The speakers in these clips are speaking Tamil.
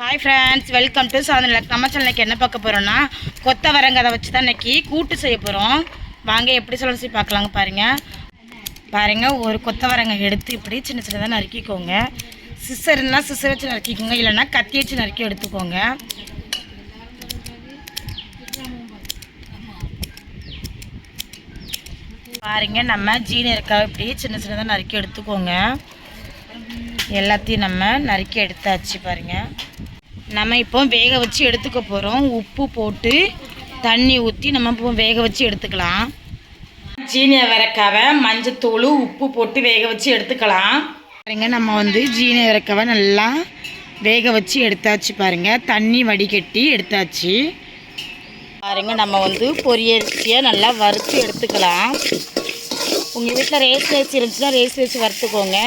ஹாய் ஃப்ரெண்ட்ஸ் வெல்கம் டு சாதனில் நம்ம சேனலுக்கு என்ன பார்க்க போகிறோன்னா போகிறோம்னா அதை வச்சு தான் இன்றைக்கி கூட்டு செய்ய போகிறோம் வாங்க எப்படி சொல்லி பார்க்கலாங்க பாருங்கள் பாருங்கள் ஒரு கொத்தவரங்காய் எடுத்து இப்படி சின்ன சின்னதாக நறுக்கிக்கோங்க. சிசர்னா சிசர் வச்சு நறுக்கிக்கோங்க இல்லைன்னா கத்தி வச்சு நறுக்கி எடுத்துக்கோங்க. பாருங்க நம்ம ஜீனியருக்காக இப்படி சின்ன சின்னதாக நறுக்கி எடுத்துக்கோங்க. எல்லாத்தையும் நம்ம நறுக்கி எடுத்தாச்சு பாருங்கள் நம்ம இப்போ வேக வச்சு எடுத்துக்க போகிறோம் உப்பு போட்டு தண்ணி ஊற்றி நம்ம இப்போ வேக வச்சு எடுத்துக்கலாம். ஜீனிய வரக்காவை மஞ்சத்தூள் உப்பு போட்டு வேக வச்சு எடுத்துக்கலாம். பாருங்க நம்ம வந்து ஜீனிய வரக்காவை நல்லா வேக வச்சு எடுத்தாச்சு பாருங்க. தண்ணி வடிகட்டி எடுத்தாச்சு. பாருங்க நம்ம வந்து பொரியரிசியை நல்லா வறுத்து எடுத்துக்கலாம். உங்கள் வீட்டில் ரேஸ் அரிசி இருந்துச்சுன்னா ரேஸ் அரிசி வறுத்துக்கோங்க.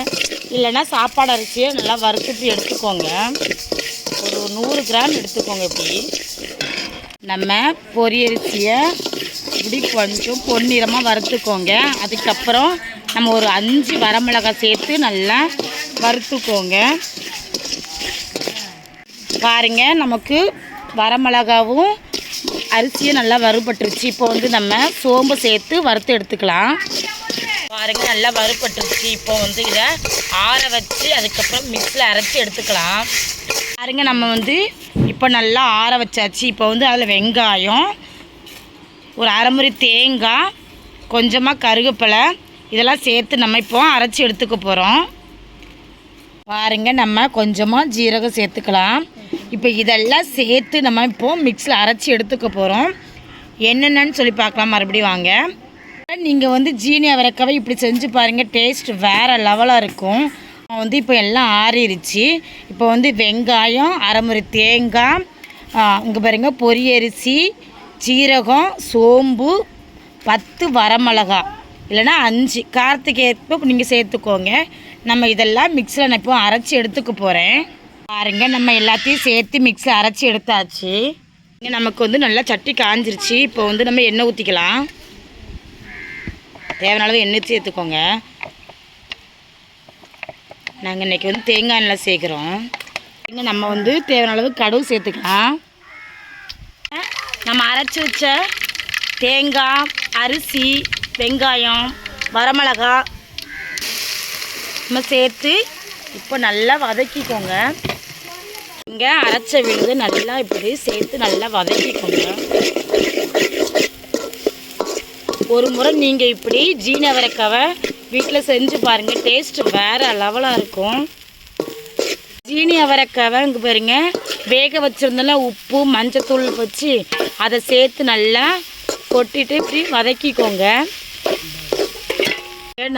இல்லைன்னா சாப்பாடு அரிசியை நல்லா வறுத்து எடுத்துக்கோங்க. ஒரு நூறு கிராம் எடுத்துக்கோங்க இப்படி. நம்ம பொரியரிசியை இப்படி கொஞ்சம் பொன்னிறமாக வறுத்துக்கோங்க. அதுக்கப்புறம் நம்ம ஒரு அஞ்சு வரமிளகாய் சேர்த்து நல்லா வறுத்துக்கோங்க. பாருங்க நமக்கு வரமிளகாவும் அரிசியும் நல்லா வறுபட்டுருச்சு. இப்போ வந்து நம்ம சோம்பு சேர்த்து வறுத்து எடுத்துக்கலாம். பாருங்க நல்லா வறுபட்டுருச்சு. இப்போ வந்து இதை ஆற வச்சு அதுக்கப்புறம் மிக்ஸில் அரைச்சி எடுத்துக்கலாம். பாருங்க நம்ம வந்து இப்போ நல்லா ஆற வச்சாச்சு. இப்போ வந்து அதில் வெங்காயம் ஒரு அரைமுறை தேங்காய் கொஞ்சமாக கருவேப்பிலை இதெல்லாம் சேர்த்து நம்ம இப்போ அரைச்சி எடுத்துக்க போகிறோம் பாருங்க நம்ம கொஞ்சமாக ஜீரகம் சேர்த்துக்கலாம். இப்போ இதெல்லாம் சேர்த்து நம்ம இப்போ மிக்ஸில் அரைச்சி எடுத்துக்க போகிறோம் என்னென்னு சொல்லி பார்க்கலாம் மறுபடியும் வாங்க. நீங்கள் வந்து ஜீனி அவரைக்காவை இப்படி செஞ்சு பாருங்கள் டேஸ்ட் வேறு லெவலாக இருக்கும். வந்து இப்போ எல்லாம் ஆறிடுச்சு இப்போ வந்து வெங்காயம் அரைமுறை தேங்காய் இங்கே பாருங்கள் பொரியரிசி சீரகம் சோம்பு பத்து வரமிளகா. இல்லைன்னா அஞ்சு. காரத்துக்கு ஏற்ப நீங்கள் சேர்த்துக்கோங்க. நம்ம இதெல்லாம் மிக்ஸில் நான் இப்போ அரைச்சி எடுத்துக்க போகிறேன் பாருங்க நம்ம எல்லாத்தையும் சேர்த்து மிக்ஸில் அரைச்சி எடுத்தாச்சு. இங்கே நமக்கு வந்து நல்லா சட்டி காஞ்சிருச்சு. இப்போ வந்து நம்ம எண்ணெய் ஊற்றிக்கலாம் தேவையான அளவு எண்ணெய் சேர்த்துக்கோங்க. நாங்கள் இன்றைக்கி வந்து தேங்காய் எண்ணெய் சேர்க்குறோம். இங்கே நம்ம வந்து தேவையான அளவு கடுகு சேர்த்துக்கலாம். நம்ம அரைச்சி வச்ச தேங்காய் அரிசி வெங்காயம் வரமிளகா நம்ம சேர்த்து இப்போ நல்லா வதக்கிக்கோங்க. இங்கே அரைச்ச விழுது நல்லா இப்படி சேர்த்து நல்லா வதக்கிக்கோங்க. ஒரு முறை நீங்கள் இப்படி ஜீனவரைக்காவை வீட்டில் செஞ்சு பாருங்கள் டேஸ்ட்டு வேறு லெவலாக இருக்கும். ஜீனி அவரைக்காவை இங்கே பாருங்க வேக வச்சுருந்தெல்லாம் உப்பு மஞ்சத்தூள் வச்சு அதை சேர்த்து நல்லா கொட்டிட்டு இப்படி வதக்கிக்கோங்க.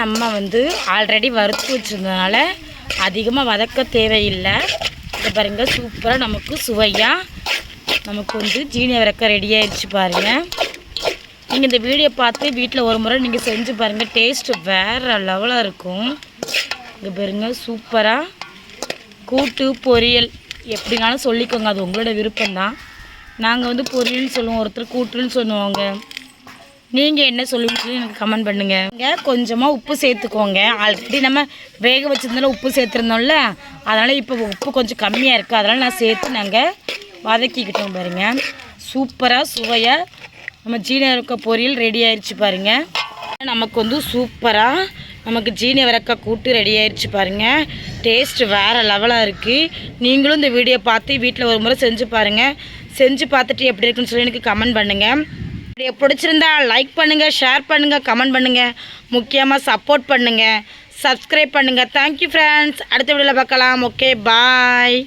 நம்ம வந்து ஆல்ரெடி வறுத்து வச்சுருந்ததுனால அதிகமாக வதக்க தேவையில்லை. இதை பாருங்கள் சூப்பராக நமக்கு சுவையாக நமக்கு வந்து ஜீனி அவரைக்காய் ரெடி ஆயிடுச்சு பாருங்கள் நீங்கள் இந்த வீடியோ பார்த்து வீட்டில் ஒரு முறை நீங்கள் செஞ்சு பாருங்கள் டேஸ்ட்டு வேறு லெவலாக இருக்கும். இங்கே பாருங்க சூப்பராக கூட்டு பொரியல். எப்படினாலும் சொல்லிக்கோங்க அது உங்களோட விருப்பம்தான். நாங்கள் வந்து பொரியல்னு சொல்லுவோம் ஒருத்தர் கூட்டுன்னு சொல்லுவாங்க. நீங்கள் என்ன சொல்லுவீங்கன்னு சொல்லி எனக்கு கமெண்ட் பண்ணுங்கள் இங்கே கொஞ்சமாக உப்பு சேர்த்துக்கோங்க. ஆல்ரெடி நம்ம வேக வச்சுருந்தாலும் உப்பு சேர்த்துருந்தோம்ல அதனால் இப்போ உப்பு கொஞ்சம் கம்மியாக இருக்குது அதனால் நான் சேர்த்து நாங்கள் வதக்கிக்கிட்டோம் பாருங்கள் சூப்பராக சுவையாக நம்ம ஜீனி வரக்க பொரியல் ரெடி ஆயிடுச்சு பாருங்கள் நமக்கு வந்து சூப்பராக நமக்கு ஜீனி வரக்க கூட்டு ரெடி ஆயிடுச்சு பாருங்க. டேஸ்ட் வேறு லெவலாக இருக்குது நீங்களும் இந்த வீடியோ பார்த்து வீட்டில் ஒரு முறை செஞ்சு பாருங்கள் செஞ்சு பார்த்துட்டு எப்படி இருக்குன்னு சொல்லி எனக்கு கமெண்ட் பண்ணுங்கள் வீடியோ பிடிச்சிருந்தா லைக் பண்ணுங்கள் ஷேர் பண்ணுங்கள் கமெண்ட் பண்ணுங்கள் முக்கியமாக சப்போர்ட் பண்ணுங்கள் சப்ஸ்கிரைப் பண்ணுங்கள் தேங்க்யூ ஃப்ரெண்ட்ஸ் அடுத்த வீடியோவில் பார்க்கலாம். Okay bye